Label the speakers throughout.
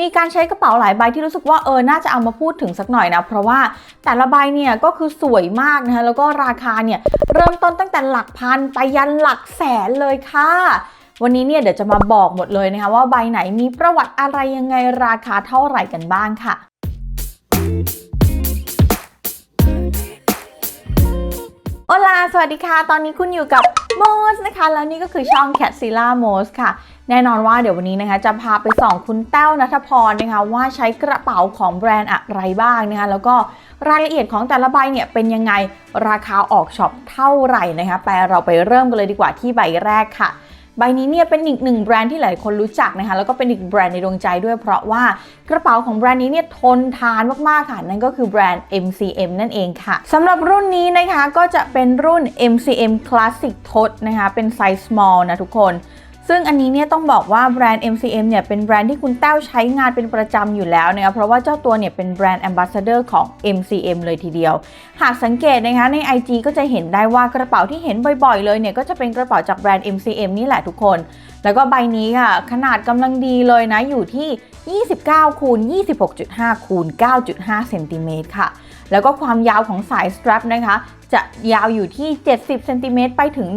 Speaker 1: มีการใช้กระเป๋าหลายใบที่รู้สึกว่าเออ น่าจะเอามาพูดถึงสักหน่อยนะ เพราะว่าแต่ละใบเนี่ยก็คือสวยมากนะคะ แล้วก็ราคาเนี่ยเริ่มต้นตั้งแต่หลักพันไปยันหลักแสนเลยค่ะ วันนี้เนี่ยเดี๋ยวจะมาบอกหมดเลยนะคะว่าใบไหนมีประวัติอะไรยังไงราคาเท่าไหร่กันบ้างค่ะ สวัสดีค่ะ ตอนนี้คุณอยู่กับโมสนะคะ แล้วนี่ก็คือช่อง Cat s i l l a m o s ค่ะ แน่นอนว่าเดี๋ยววันนี้นะคะ จะพาไปส่องคุณแต้วนัทพรนะคะ ว่าใช้กระเป๋าของแบรนด์อะไรบ้างนะคะ แล้วก็รายละเอียดของแต่ละใบเนี่ยเป็นยังไง ราคาออกช็อปเท่าไหร่นะคะ ไปเราไปเริ่มกันเลยดีกว่าที่ใบแรกค่ะ ใบนี้เนี่ยเป็นอีกหนึ่งแบรนด์ที่หลายคนรู้จักนะคะแล้วก็เป็นอีกแบรนด์ในดวงใจด้วย เพราะว่ากระเป๋าของแบรนด์นี้เนี่ยทนทานมากๆค่ะนั่นก็คือแบรนด์ MCM นั่นเองค่ะสำหรับรุ่นนี้นะคะก็จะเป็นรุ่น MCM Classic Tot นะคะเป็นไซส์ small นะทุกคน ซึ่งอันนี้เนี่ยต้องบอกว่าแบรนด์ MCM เนี่ยเป็นแบรนด์ที่คุณแต้วใช้งานเป็นประจำอยู่แล้วนะคะเพราะว่าเจ้าตัวเนี่ยเป็นแบรนด์ Ambassador ของ MCM เลยทีเดียว หากสังเกตนะคะใน IG ก็จะเห็นได้ว่ากระเป๋าที่เห็นบ่อยๆ เลยเนี่ยก็จะเป็นกระเป๋าจากแบรนด์ MCM นี่แหละทุกคน แล้วก็ใบนี้ค่ะขนาดกำลังดีเลยนะอยู่ที่ 29คูณ26.5คูณ9.5เซนติเมตรค่ะ แล้วก็ความยาวของสายสตรัปนะคะจะยาวอยู่ที่ 70 เซนติเมตรไปถึง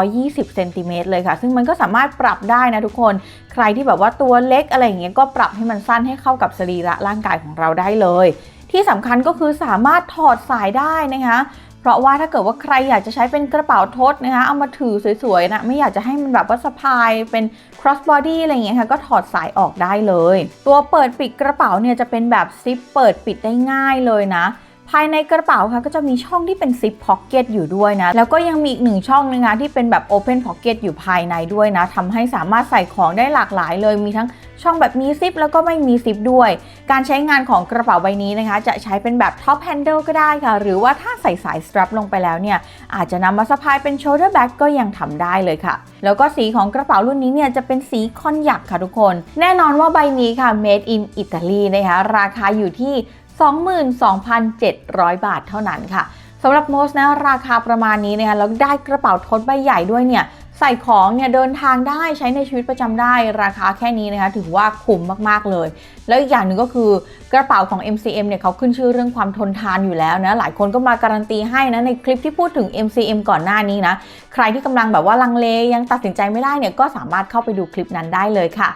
Speaker 1: 120 เซนติเมตรเลยค่ะ ซึ่งมันก็สามารถปรับได้นะทุกคน ใครที่แบบว่าตัวเล็กอะไรอย่างเงี้ยก็ปรับให้มันสั้นให้เข้ากับสรีระร่างกายของเราได้เลย ที่สำคัญก็คือสามารถถอดสายได้นะคะเพราะว่าถ้าเกิดว่าใครอยากจะใช้เป็นกระเป๋าทดนะคะ เอามาถือสวยๆนะ ไม่อยากจะให้มันแบบว่าสะพายเป็น cross body อะไรอย่างเงี้ยค่ะ ก็ถอดสายออกได้เลย ตัวเปิดปิดกระเป๋าเนี่ยจะเป็นแบบซิปเปิดปิดได้ง่ายเลยนะ ภายในกระเป๋าค่ะก็จะมีช่องที่เป็นซิปพ็อกเก็ตอยู่ด้วยนะ แล้วก็ยังมีอีกหนึ่งช่องนะคะที่เป็นแบบ Open Pocket อยู่ภายในด้วยนะทำให้สามารถใส่ของได้หลากหลายเลยมีทั้งช่องแบบมีซิปแล้วก็ไม่มีซิปด้วย การใช้งานของกระเป๋าใบนี้นะคะ จะใช้เป็นแบบ Top Handle ก็ได้ค่ะ หรือว่าถ้าใส่สายสตรัปลงไปแล้วเนี่ย อาจจะนำมาสะพายเป็น Shoulder Bag ก็ยังทำได้เลยค่ะ แล้วก็สีของกระเป๋ารุ่นนี้เนี่ย จะเป็นสีคอนยักค่ะทุกคน แน่นอนว่าใบนี้ค่ะ Made in Italy นะคะ ราคาอยู่ที่ 22,700 บาทเท่านั้นค่ะสำหรับโมสนะราคาประมาณนี้นะคะแล้วได้กระเป๋าทดใบใหญ่ด้วยเนี่ยใส่ของเนี่ยเดินทางได้ใช้ในชีวิตประจำได้ราคาแค่นี้นะคะถือว่าคุ้มมากๆเลย แล้วอีกอย่างหนึ่งก็คือกระเป๋าของ MCM เนี่ยเขาขึ้นชื่อเรื่องความทนทานอยู่แล้วนะหลายคนก็มาการันตีให้นะในคลิปที่พูดถึง MCM ก่อนหน้านี้นะใครที่กำลังแบบว่าลังเลยังตัดสินใจไม่ได้เนี่ยก็สามารถเข้าไปดูคลิปนั้นได้เลยค่ะ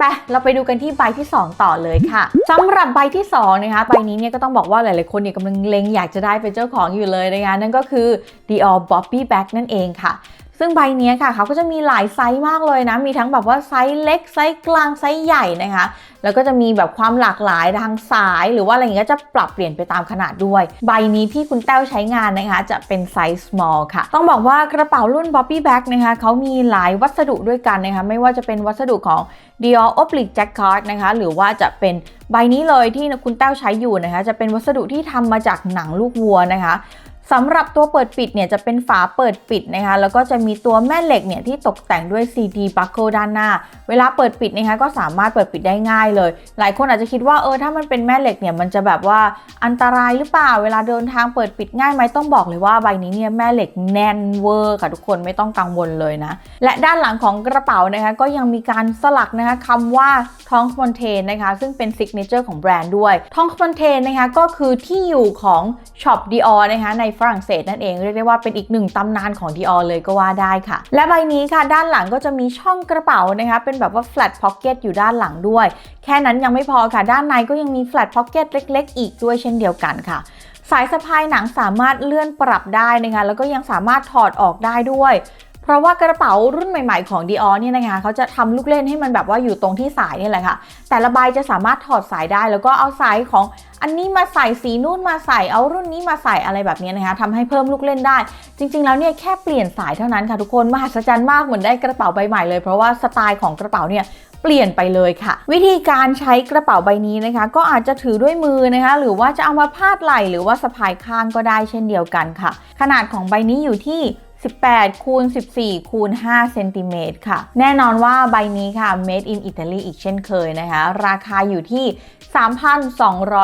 Speaker 1: ไปเราไปดูกันที่ใบที่ 2 ต่อเลยค่ะสำหรับใบที่2นะคะใบนี้เนี่ยก็ต้องบอกว่าหลายๆคนเนี่ยกำลังเล็งอยากจะได้เป็นเจ้าของอยู่เลยนะคะนั่นก็คือ Dior Bobby Bag นั่นเองค่ะ ซึ่งใบนี้ค่ะเขาก็จะมีหลายไซส์มากเลยนะ มีทั้งแบบว่าไซส์เล็กไซส์กลางไซส์ใหญ่นะคะ แล้วก็จะมีแบบความหลากหลายทางสาย หรือว่าอะไรอย่างเงี้ยจะปรับเปลี่ยนไปตามขนาดด้วย ใบนี้ที่คุณแต้วใช้งานนะคะ จะเป็นไซส์ small ค่ะ ต้องบอกว่ากระเป๋ารุ่น Bobby Bag นะคะเขามีหลายวัสดุด้วยกันนะคะ ไม่ว่าจะเป็นวัสดุของ Dior Oblique Jacquard นะคะ หรือว่าจะเป็นใบนี้เลยที่คุณแต้วใช้อยู่นะคะ จะเป็นวัสดุที่ทำมาจากหนังลูกวัวนะคะ สำหรับตัวเปิดปิดเนี่ยจะเป็นฝาเปิดปิดนะคะ แล้วก็จะมีตัวแม่เหล็กเนี่ยที่ตกแต่งด้วย CD buckle ด้านหน้า เวลาเปิดปิดนะคะก็สามารถเปิดปิดได้ง่ายเลย หลายคนอาจจะคิดว่าเออถ้ามันเป็นแม่เหล็กเนี่ยมันจะแบบว่าอันตรายหรือเปล่า เวลาเดินทางเปิดปิดง่ายไหมต้องบอกเลยว่าใบนี้เนี่ยแม่เหล็กแน่นเวอร์ค่ะทุกคนไม่ต้องกังวลเลยนะ และด้านหลังของกระเป๋านะคะก็ยังมีการสลักนะคะคำว่าทองคอนเทนนะคะซึ่งเป็นซิกเนเจอร์ของแบรนด์ด้วยทองคอนเทนนะคะก็คือที่อยู่ของช็อป Dior นะคะในฝรั่งเศสนั่นเองเรียกได้ว่าเป็นอีกหนึ่งตำนานของดีออเลยก็ว่าได้ค่ะ และใบนี้ค่ะด้านหลังก็จะมีช่องกระเป๋านะคะเป็นแบบว่า flat pocket อยู่ด้านหลังด้วย แค่นั้นยังไม่พอค่ะ ด้านในก็ยังมี flat pocket เล็ก ๆ อีกด้วยเช่นเดียวกันค่ะสายสะพายหนังสามารถเลื่อนปรับได้นะคะแล้วก็ยังสามารถถอดออกได้ด้วย เพราะว่ากระเป๋ารุ่นใหม่ๆของ Dior เนี่ยนะคะเขาจะทำลูกเล่นให้มันแบบว่าอยู่ตรงที่สายนี่แหละค่ะ แต่ละใบจะสามารถถอดสายได้ แล้วก็เอาสายของอันนี้มาใส่สีนู่นมาใส่เอารุ่นนี้มาใส่อะไรแบบนี้นะคะทำให้เพิ่มลูกเล่นได้ จริง ๆ แล้วเนี่ยแค่เปลี่ยนสายเท่านั้นค่ะทุกคนมหัศจรรย์มากเหมือนได้กระเป๋าใบใหม่เลยเพราะว่าสไตล์ของกระเป๋าเนี่ยเปลี่ยนไปเลยค่ะ วิธีการใช้กระเป๋าใบนี้นะคะ ก็อาจจะถือด้วยมือนะคะ หรือว่าจะเอามาพาดไหล่หรือว่าสะพายข้างก็ได้เช่นเดียวกันค่ะ ขนาดของใบนี้อยู่ที่ 18 คูณ 14 คูณ 5 เซนติเมตรค่ะ แน่นอนว่าใบนี้ค่ะ made in Italy อีกเช่นเคยนะคะ ราคาอยู่ที่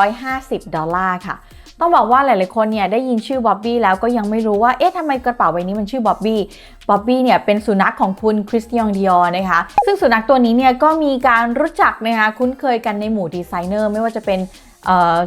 Speaker 1: 3,250 ดอลลาร์ค่ะ ต้องบอกว่าหลาย ๆ คนเนี่ยได้ยินชื่อบ๊อบบี้แล้วก็ยังไม่รู้ว่า เอ๊ะทำไมกระเป๋าใบนี้มันชื่อบ๊อบบี้บ๊อบบี้เนี่ยเป็นสุนัขของคุณคริสเตียนดิออนะคะ ซึ่งสุนัขตัวนี้เนี่ยก็มีการรู้จักนะคะคุ้นเคยกันในหมู่ดีไซเนอร์ไม่ว่าจะเป็น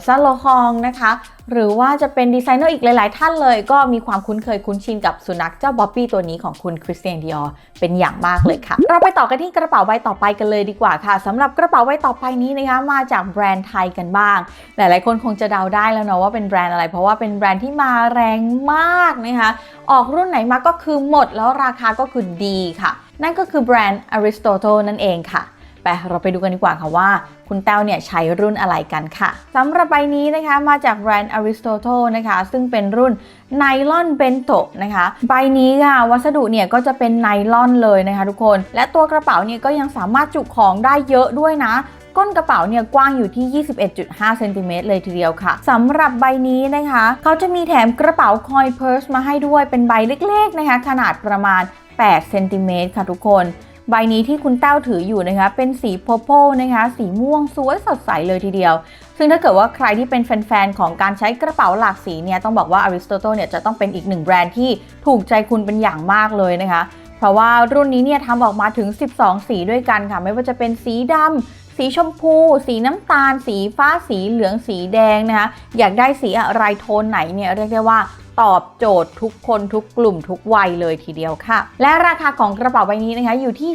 Speaker 1: ซาโลฮองนะคะ หรือว่าจะเป็นดีไซเนอร์อีกหลาย ๆ ท่านเลย ก็มีความคุ้นเคยคุ้นชินกับสุนัขเจ้าบ๊อบบี้ตัวนี้ของคุณคริสเตียนดิออเป็นอย่างมากเลยค่ะ เราไปต่อกันที่กระเป๋าใบต่อไปกันเลยดีกว่าค่ะสำหรับกระเป๋าใบต่อไปนี้นะคะมาจากแบรนด์ไทยกันบ้าง หลาย ๆ คนคงจะเดาได้แล้วเนาะว่าเป็นแบรนด์อะไร เพราะว่าเป็นแบรนด์ที่มาแรงมากนะคะออกรุ่นไหนมาก็คือหมดแล้วราคาก็คือดีค่ะ นั่นก็คือแบรนด์ Aristotle นั่นเองค่ะ ไปเราไปดูกันดีกว่าค่ะว่า คุณแต้วเนี่ยใช้รุ่นอะไรกันค่ะสำหรับใบนี้นะคะมาจากแบรนด์ Aristotle นะคะ ซึ่งเป็นรุ่นไนลอนเบนโตนะคะ ใบนี้ค่ะ วัสดุเนี่ยก็จะเป็นไนลอนเลยนะคะทุกคน และตัวกระเป๋าเนี่ยก็ยังสามารถจุของได้เยอะด้วยนะก้นกระเป๋าเนี่ยกว้างอยู่ที่ 21.5 เซนติเมตรเลยทีเดียวค่ะสำหรับใบนี้นะคะ เขาจะมีแถมกระเป๋าคอยเพิร์สมาให้ด้วยเป็นใบเล็กๆนะคะ ขนาดประมาณ 8 เซนติเมตรค่ะทุกคน ใบนี้ที่คุณแต้วถืออยู่นะคะ เป็นสีโพโพนะคะ สีม่วงสวยสดใสเลยทีเดียว ซึ่งถ้าเกิดว่าใครที่เป็นแฟนๆ ของการใช้กระเป๋าหลากสีเนี่ย ต้องบอกว่า Aristotle เนี่ยจะต้องเป็นอีกหนึ่งแบรนด์ที่ถูกใจคุณเป็นอย่างมากเลยนะคะ เพราะว่ารุ่นนี้เนี่ยทำออกมาถึง 12 สีด้วยกันค่ะ ไม่ว่าจะเป็นสีดำ สีชมพู สีน้ำตาล สีฟ้า สีเหลือง สีแดงนะคะ อยากได้สีอะไรโทนไหนเนี่ยเรียกได้ว่าตอบโจทย์ทุกคนทุกกลุ่มทุกวัยเลยทีเดียวค่ะ และราคาของกระเป๋าใบนี้นะคะอยู่ที่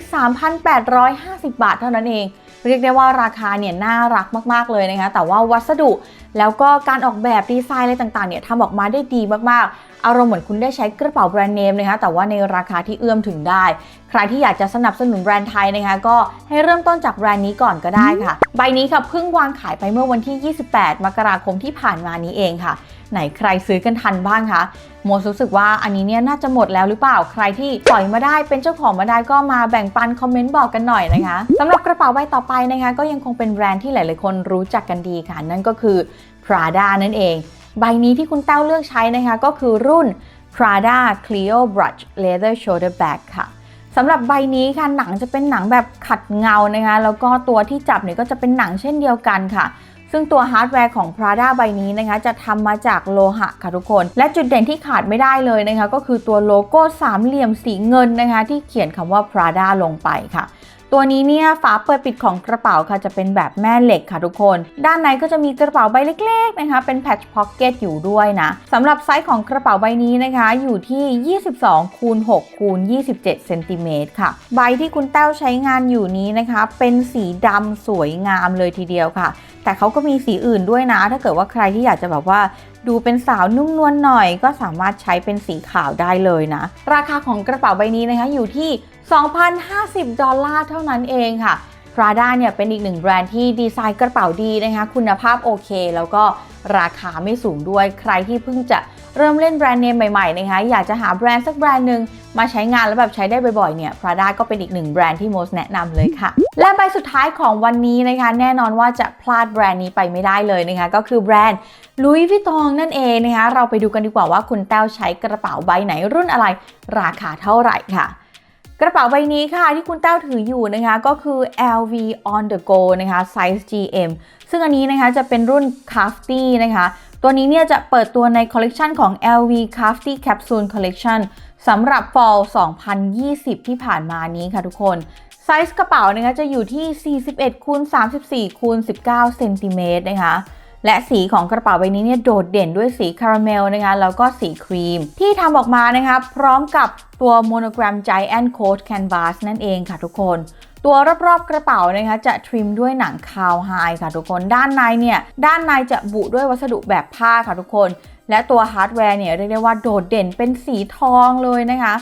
Speaker 1: 3,850 บาทเท่านั้นเอง เรียกได้ว่าราคาเนี่ยน่ารักมากๆเลยนะคะ แต่ว่าวัสดุ แล้วก็การออกแบบดีไซน์อะไรต่างๆเนี่ยทำออกมาได้ดีมากๆ อารมณ์เหมือนคุณได้ใช้กระเป๋าแบรนด์เนมนะคะแต่ว่าในราคาที่เอื้อมถึงได้ ใครที่อยากจะสนับสนุนแบรนด์ไทยนะคะก็ให้เริ่มต้นจากแบรนด์นี้ก่อนก็ได้ค่ะ ใบนี้ค่ะเพิ่งวางขายไปเมื่อวันที่ 28 มกราคมที่ผ่านมานี้เองค่ะ ไหนใครซื้อกันทันบ้างคะโมรู้สึกว่าอันนี้เนี่ยน่าจะหมดแล้วหรือเปล่าใครที่ปล่อยมาได้เป็นเจ้าของมาได้ก็มาแบ่งปันคอมเมนต์บอกกันหน่อยนะคะสำหรับกระเป๋าใบต่อไปนะคะ ก็ยังคงเป็นแบรนด์ที่หลาย ๆ คนรู้จักกันดีค่ะ นั่นก็คือ Prada นั่นเอง ใบนี้ที่คุณเต้าเลือกใช้นะคะก็คือรุ่น Prada Clio Brush Leather Shoulder Bag ค่ะสำหรับใบนี้ค่ะหนังจะเป็นหนังแบบขัดเงานะคะแล้วก็ตัวที่จับเนี่ยก็จะเป็นหนังเช่นเดียวกันค่ะ ซึ่งตัวฮาร์ดแวร์ของ Prada ใบนี้นะคะจะทำมาจากโลหะค่ะทุกคน และจุดเด่นที่ขาดไม่ได้เลยนะคะก็คือตัวโลโก้สามเหลี่ยมสีเงินนะคะที่เขียนคำว่า Prada ลงไปค่ะ ตัวนี้เนี่ยฝาเปิดปิดของกระเป๋าค่ะจะเป็นแบบแม่เหล็กค่ะทุกคน ด้านในก็จะมีกระเป๋าใบเล็กๆนะคะเป็นแพทช์พ็อกเก็ตอยู่ด้วยนะสำหรับไซส์ของกระเป๋าใบนี้นะคะอยู่ที่ 22คูณ6คูณ27เซนติเมตรค่ะ ใบที่คุณแต้วใช้งานอยู่นี้นะคะ เป็นสีดำสวยงามเลยทีเดียวค่ะ แต่เขาก็มีสีอื่นด้วยนะ ถ้าเกิดว่าใครที่อยากจะแบบว่า ดูเป็นสาวนุ่มนวลหน่อย ก็สามารถใช้เป็นสีขาวได้เลยนะ ราคาของกระเป๋าใบนี้นะคะอยู่ที่ 2,050 ดอลลาร์เท่านั้นเองค่ะ Prada เนี่ยเป็นอีกหนึ่งแบรนด์ที่ดีไซน์กระเป๋าดีนะคะ คุณภาพโอเค แล้วก็ราคาไม่สูงด้วยใครที่เพิ่งจะเริ่มเล่นแบรนด์เนมใหม่ๆนะคะอยากจะหาแบรนด์สักแบรนด์หนึ่งมาใช้งานแล้วแบบใช้ได้บ่อยๆเนี่ย Prada ก็เป็นอีกหนึ่งแบรนด์ที่โมสแนะนำเลยค่ะ และใบสุดท้ายของวันนี้นะคะ แน่นอนว่าจะพลาดแบรนด์นี้ไปไม่ได้เลยนะคะ ก็คือแบรนด์ Louis Vuitton นั่นเองนะคะ เราไปดูกันดีกว่าว่าคุณแต้วใช้กระเป๋าใบไหนรุ่นอะไร ราคาเท่าไหร่ค่ะ กระเป๋าใบนี้ค่ะที่คุณแต้วถืออยู่นะคะก็คือ LV on the go นะคะไซส์ GM ซึ่งอันนี้นะคะจะเป็นรุ่น Crafty นะคะ ตัวนี้เนี่ยจะเปิดตัวในคอลเลกชันของ LV Crafty Capsule Collection สำหรับ Fall 2020 ที่ผ่านมานี้ค่ะทุกคน ไซส์กระเป๋านะคะจะอยู่ที่ 41คูณ34คูณ19เซนติเมตรนะคะ และสีของกระเป๋าใบนี้เนี่ยโดดเด่นด้วยสีคาราเมลนะคะแล้วก็สีครีม ที่ทำออกมานะคะพร้อมกับตัวโมโนแกรม Giant Coat Canvas นั่นเองค่ะทุกคน ตัวรอบๆกระเป๋านะคะจะทริมด้วยหนังคาวไฮค่ะทุกคนด้านในเนี่ยด้านในจะบุด้วยวัสดุแบบผ้าค่ะทุกคน และตัวฮาร์ดแวร์เนี่ยเรียกได้ว่าโดดเด่นเป็นสีทองเลยนะคะ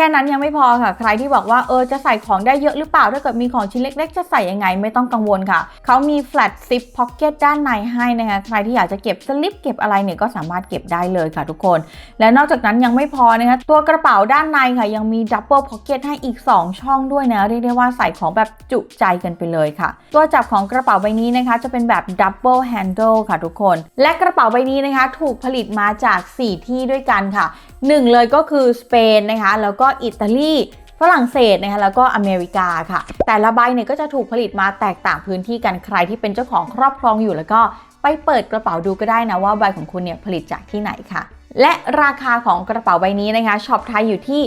Speaker 1: แค่นั้นยังไม่พอค่ะ ใครที่บอกว่าเออจะใส่ของได้เยอะหรือเปล่า ถ้าเกิดมีของชิ้นเล็ก ๆ จะใส่ยังไงไม่ต้องกังวลค่ะ เขามี flat zip pocket ด้านในให้นะคะ ใครที่อยากจะเก็บสลิปเก็บอะไรเนี่ยก็สามารถเก็บได้เลยค่ะทุกคน และนอกจากนั้นยังไม่พอนะคะ ตัวกระเป๋าด้านในค่ะ ยังมี double pocket ให้อีก 2 ช่องด้วยนะ เรียกได้ว่าใส่ของแบบจุใจกันไปเลยค่ะ ตัวจับของกระเป๋าใบนี้นะคะ จะเป็นแบบ double handle ค่ะทุกคน และกระเป๋าใบนี้นะคะ ถูกผลิตมาจาก 4 ที่ด้วยกันค่ะ หนึ่งเลยก็คือสเปนนะคะแล้วก็อิตาลีฝรั่งเศสนะคะแล้วก็อเมริกาค่ะ แต่ละใบเนี่ยก็จะถูกผลิตมาแตกต่างพื้นที่กันใครที่เป็นเจ้าของครอบครองอยู่แล้วก็ไปเปิดกระเป๋าดูก็ได้นะว่าใบของคุณเนี่ยผลิตจากที่ไหนค่ะ และราคาของกระเป๋าใบนี้นะคะช็อปไทยอยู่ที่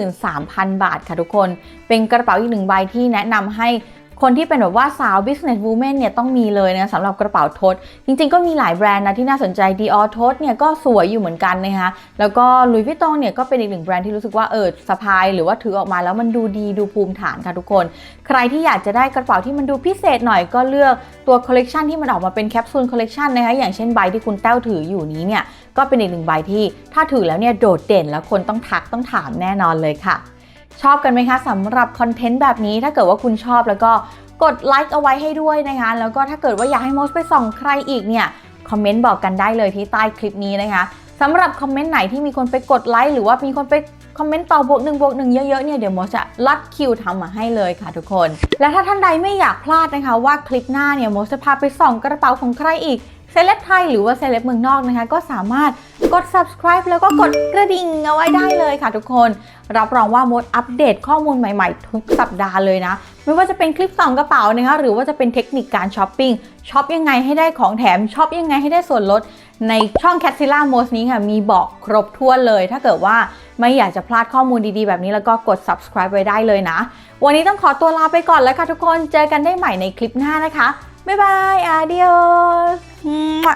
Speaker 1: 93,000 บาทค่ะทุกคน เป็นกระเป๋าอีกหนึ่งใบที่แนะนำให้ คนที่เป็นแบบว่าสาว business woman เนี่ยต้องมีเลยนะสำหรับกระเป๋าทด จริง ๆ ก็มีหลายแบรนด์นะที่น่าสนใจ Dior ทดเนี่ยก็สวยอยู่เหมือนกันนะคะแล้วก็ Louis Vuitton เนี่ยก็เป็นอีกหนึ่งแบรนด์ที่รู้สึกว่าเออสะพายหรือว่าถือออกมาแล้วมันดูดีดูภูมิฐานค่ะทุกคน ใครที่อยากจะได้กระเป๋าที่มันดูพิเศษหน่อยก็เลือกตัวคอลเลกชันที่มันออกมาเป็นแคปซูลคอลเลกชันนะคะอย่างเช่นใบที่คุณแต้วถืออยู่นี้เนี่ยก็เป็นอีกหนึ่งใบที่ ถ้าถือแล้วเนี่ยโดดเด่นแล้วคนต้องทักต้องถามแน่นอนเลยค่ะ ชอบกันไหมคะสำหรับคอนเทนต์แบบนี้ถ้าเกิดว่าคุณชอบแล้วก็กดไลค์เอาไว้ให้ด้วยนะคะ แล้วก็ถ้าเกิดว่าอยากให้โมสไปส่องใครอีกเนี่ยคอมเมนต์บอกกันได้เลยที่ใต้คลิปนี้นะคะสำหรับคอมเมนต์ไหนที่มีคนไปกดไลค์หรือว่ามีคนไปคอมเมนต์ต่อบวกหนึ่งบวกหนึ่งเยอะๆเนี่ยเดี๋ยวโมสจะลัดคิวทำมาให้เลยค่ะทุกคน และถ้าท่านใดไม่อยากพลาดนะคะว่าคลิปหน้าเนี่ยโมสจะพาไปส่องกระเป๋าของใครอีก เซเลบไทยหรือว่าเซเลบเมืองนอกนะคะ ก็สามารถกด subscribe แล้วก็กดกระดิ่งเอาไว้ได้เลยค่ะทุกคน รับรองว่ามดอัปเดตข้อมูลใหม่ๆ ทุกสัปดาห์เลยนะ ไม่ว่าจะเป็นคลิปส่องกระเป๋านะคะหรือว่าจะเป็นเทคนิคการช้อปปิ้งช็อปยังไงให้ได้ของแถมช็อปยังไงให้ได้ส่วนลดในช่อง c a t z i l l a m o s นี้ค่ะ มีบอกครบถ้วนเลย ถ้าเกิดว่าไม่อยากจะพลาดข้อมูลดีๆ แบบนี้แล้วก็กด subscribe ไว้ได้เลยนะ วันนี้ต้องขอตัวลาไปก่อนแล้วค่ะทุกคนเจอกันได้ใหม่ในคลิปหน้านะคะ บ๊ายบายอาเดียส